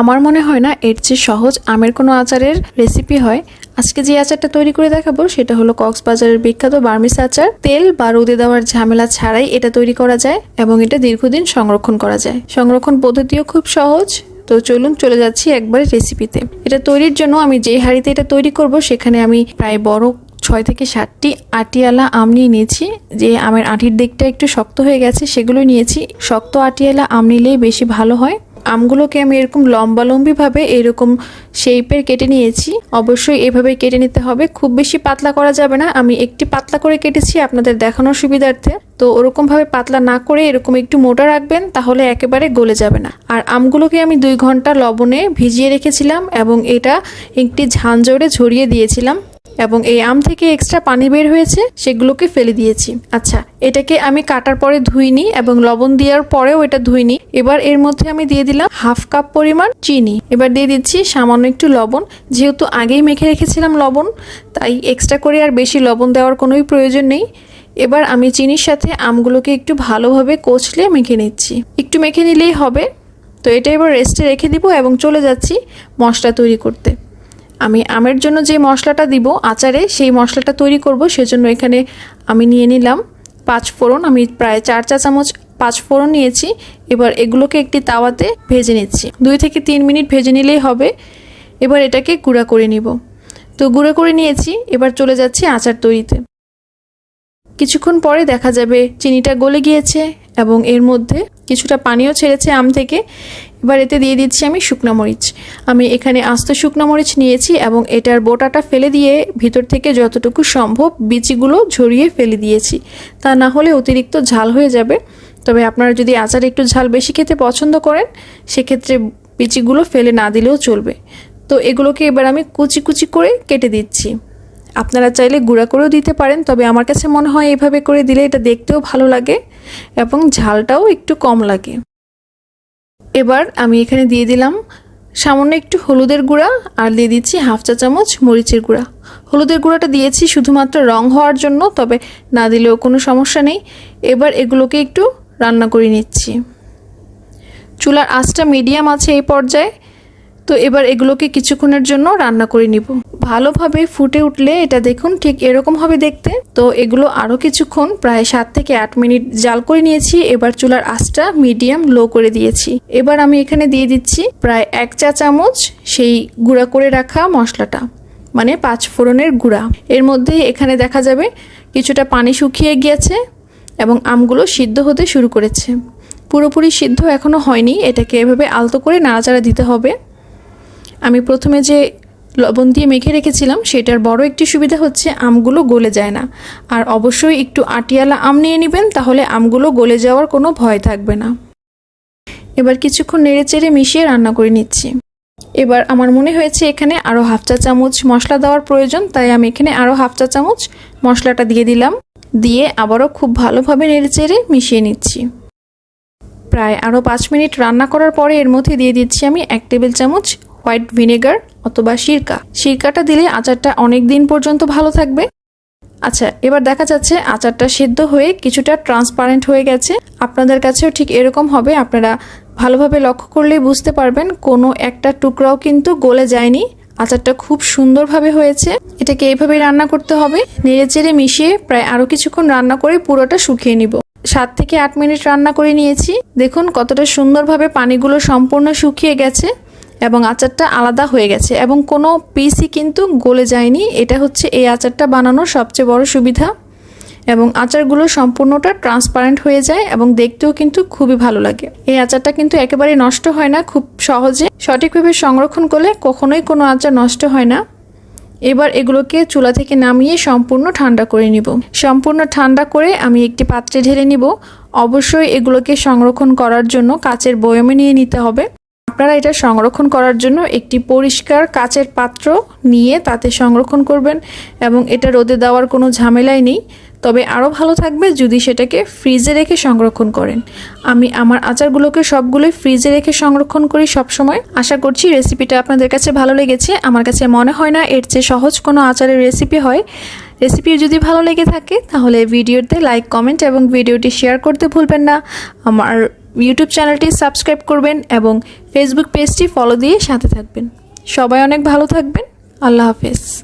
আমার মনে হয় না এর চেয়ে সহজ আমের কোনো আচারের রেসিপি হয়। আজকে যে আচারটা তৈরি করে দেখাবো, সেটা হলো কক্সবাজারের বিখ্যাত বার্মিস আচার। তেল বা রোদে দেওয়ার ঝামেলা ছাড়াই এটা তৈরি করা যায় এবং এটা দীর্ঘদিন সংরক্ষণ করা যায়। সংরক্ষণ পদ্ধতিও খুব সহজ। তো চলুন চলে যাচ্ছি একবারে রেসিপিতে এটা তৈরির জন্য আমি যে হাঁড়িতে এটা তৈরি করব, সেখানে আমি প্রায় বড় ছয় থেকে সাতটি আটিয়ালা আম নিয়ে নিয়েছি। যে আমের আটির দিকটা একটু শক্ত হয়ে গেছে, সেগুলো নিয়েছি। শক্ত আটিয়ালা আম নিলেই বেশি ভালো হয়। আমগুলোকে আমি এরকম লম্বালম্বিভাবে এরকম শেপের কেটে নিয়েছি। অবশ্যই এভাবে কেটে নিতে হবে। খুব বেশি পাতলা করা যাবে না। আমি একটি পাতলা করে কেটেছি আপনাদের দেখানোর সুবিধার্থে। তো ওরকমভাবে পাতলা না করে এরকম একটু মোটা রাখবেন, তাহলে একেবারে গলে যাবে না। আর আমগুলোকে আমি দুই ঘণ্টা লবণে ভিজিয়ে রেখেছিলাম এবং এটা একটি ঝাঁঝরে ঝরিয়ে দিয়েছিলাম। এবং এই আম থেকে এক্সট্রা পানি বের হয়েছে, সেগুলোকে ফেলে দিয়েছি। আচ্ছা এটাকে আমি কাটার পরে ধুইনি এবং লবণ দেওয়ার পরেও এটা ধুইনি। এবার এর মধ্যে আমি দিয়ে দিলাম হাফ কাপ পরিমাণ চিনি। এবার দিয়ে দিচ্ছি সামান্য একটু লবণ। যেহেতু আগেই মেখে রেখেছিলাম লবণ, তাই এক্সট্রা করে আর বেশি লবণ দেওয়ার কোনোই প্রয়োজন নেই। এবার আমি চিনির সাথে আমগুলোকে একটু ভালোভাবে কচলে মেখে নিচ্ছি। একটু মেখে নিলেই হবে। তো এটা এবার রেস্টে রেখে দিব এবং চলে যাচ্ছি মশলা তৈরি করতে। আমি আমের জন্য যে মশলাটা দিব আচারে, সেই মশলাটা তৈরি করব। সেজন্য এখানে আমি নিয়ে নিলাম পাঁচ ফোড়ন। আমি প্রায় চার চা চামচ পাঁচ ফোড়ন নিয়েছি। এবার এগুলোকে একটি তাওয়াতে ভেজে নিচ্ছি। দুই থেকে তিন মিনিট ভেজে নিলেই হবে। এবার এটাকে গুঁড়া করে নিব। তো গুঁড়ো করে নিয়েছি। এবার চলে যাচ্ছি আচার তৈরিতে। কিছুক্ষণ পরে দেখা যাবে চিনিটা গলে গিয়েছে এবং এর মধ্যে কিছুটা পানিও ছেড়েছে আম থেকে। এবার এতে দিয়ে দিচ্ছি আমি শুকনো মরিচ। আমি এখানে আস্ত শুকনো মরিচ নিয়েছি এবং এটার বোটাটা ফেলে দিয়ে ভিতর থেকে যতটুকু সম্ভব বিচিগুলো ঝরিয়ে ফেলে দিয়েছি। তা না হলে অতিরিক্ত ঝাল হয়ে যাবে। তবে আপনারা যদি আচার একটু ঝাল বেশি খেতে পছন্দ করেন, সেক্ষেত্রে বিচিগুলো ফেলে না দিলেও চলবে। তো এগুলোকে এবার আমি কুচি কুচি করে কেটে দিচ্ছি। আপনারা চাইলে গুঁড়া করেও দিতে পারেন, তবে আমার কাছে মনে হয় এভাবে করে দিলে এটা দেখতেও ভালো লাগে এবং ঝালটাও একটু কম লাগে। এবার আমি এখানে দিয়ে দিলাম সামান্য একটু হলুদের গুঁড়া, আর দিয়ে দিচ্ছি হাফ চা চামচ মরিচের গুঁড়া। হলুদের গুঁড়াটা দিয়েছি শুধুমাত্র রং হওয়ার জন্য, তবে না দিলেও কোনো সমস্যা নেই। এবার এগুলোকে একটু রান্না করে নিচ্ছি। চুলার আঁচটা মিডিয়াম আছে এই পর্যায়ে। তো এবার এগুলোকে কিছুক্ষণের জন্য রান্না করে নিব। ভালোভাবে ফুটে উঠলে এটা দেখুন ঠিক এরকম হবে দেখতে। তো এগুলো আরও কিছুক্ষণ প্রায় সাত থেকে আট মিনিট জাল করে নিয়েছি। এবার চুলার আঁচটা মিডিয়াম লো করে দিয়েছি। এবার আমি এখানে দিয়ে দিচ্ছি প্রায় এক চা চামচ সেই গুঁড়া করে রাখা মশলাটা মানে পাঁচ ফোড়নের গুঁড়া। এর মধ্যে এখানে দেখা যাবে কিছুটা পানি শুকিয়ে গিয়েছে এবং আমগুলো সিদ্ধ হতে শুরু করেছে। পুরোপুরি সিদ্ধ এখনও হয়নি। এটাকে এভাবে আলতো করে নাড়াচাড়া দিতে হবে। আমি প্রথমে যে লবণ দিয়ে মেখে রেখেছিলাম, সেটার বড় একটি সুবিধা হচ্ছে আমগুলো গলে যায় না। আর অবশ্যই একটু আটিয়ালা আম নিয়ে নেবেন, তাহলে আমগুলো গলে যাওয়ার কোনো ভয় থাকবে না। এবার কিছুক্ষণ নেড়ে চেড়ে মিশিয়ে রান্না করে নিচ্ছি। এবার আমার মনে হয়েছে এখানে আরও হাফ চা চামচ মশলা দেওয়ার প্রয়োজন, তাই আমি এখানে আরও হাফ চা চামচ মশলাটা দিয়ে দিলাম। দিয়ে আবারও খুব ভালোভাবে নেড়ে চেড়ে মিশিয়ে নিচ্ছি। প্রায় আরও পাঁচ মিনিট রান্না করার পরে এর মধ্যে দিয়ে দিচ্ছি আমি এক টেবিল চামচ হোয়াইট ভিনেগার অথবা সিরকা। সিরকাটা দিলে আচারটা অনেক দিন পর্যন্ত ভালো থাকবে। আচ্ছা এবার দেখা যাচ্ছে আচারটা সেদ্ধ হয়ে কিছুটা ট্রান্সপারেন্ট হয়ে গেছে। আপনাদের কাছেও ঠিক এরকম হবে। আপনারা ভালোভাবে লক্ষ্য করলেই বুঝতে পারবেন, কোনো একটা টুকরাও কিন্তু গলে যায়নি। আচারটা খুব সুন্দরভাবে হয়েছে। এটাকে এইভাবেই রান্না করতে হবে। নেড়ে চেড়ে মিশিয়ে প্রায় আরও কিছুক্ষণ রান্না করে পুরোটা শুকিয়ে নিব। সাত থেকে আট মিনিট রান্না করে নিয়েছি। দেখুন কতটা সুন্দরভাবে পানিগুলো সম্পূর্ণ শুকিয়ে গেছে। এবং আচারটা আলাদা হয়ে গেছে এবং কোনো পিসই কিন্তু গলে যায়নি। এটা হচ্ছে এই আচারটা বানানোর সবচেয়ে বড় সুবিধা। এবং আচারগুলো সম্পূর্ণটা ট্রান্সপারেন্ট হয়ে যায় এবং দেখতেও কিন্তু খুবই ভালো লাগে। এই আচারটা কিন্তু একেবারে নষ্ট হয় না, খুব সহজে। সঠিকভাবে সংরক্ষণ করলে কখনোই কোনো আচার নষ্ট হয় না। এবার এগুলোকে চুলা থেকে নামিয়ে সম্পূর্ণ ঠান্ডা করে নিব। সম্পূর্ণ ঠান্ডা করে আমি একটি পাত্রে ঢেলে নিব। অবশ্যই এগুলোকে সংরক্ষণ করার জন্য কাচের বয়মে নিয়ে নিতে হবে। আপনারা এটা সংরক্ষণ করার জন্য একটি পরিষ্কার কাচের পাত্র নিয়ে তাতে সংরক্ষণ করবেন এবং এটা রোদে দেওয়ার কোনো ঝামেলাই নেই। তবে আরও ভালো থাকবে যদি সেটাকে ফ্রিজে রেখে সংরক্ষণ করেন। আমি আমার আচারগুলোকে সবগুলোই ফ্রিজে রেখে সংরক্ষণ করি সবসময়। আশা করছি রেসিপিটা আপনাদের কাছে ভালো লেগেছে। আমার কাছে মনে হয় না এর চেয়ে সহজ কোনো আচারের রেসিপি হয়। রেসিপি যদি ভালো লেগে থাকে, তাহলে ভিডিওতে লাইক, কমেন্ট এবং ভিডিওটি শেয়ার করতে ভুলবেন না। আমার ইউটিউব চ্যানেলটি সাবস্ক্রাইব করবেন এবং ফেসবুক পেজটি ফলো দিয়ে সাথে থাকবেন। সবাই অনেক ভালো থাকবেন। আল্লাহ হাফেজ।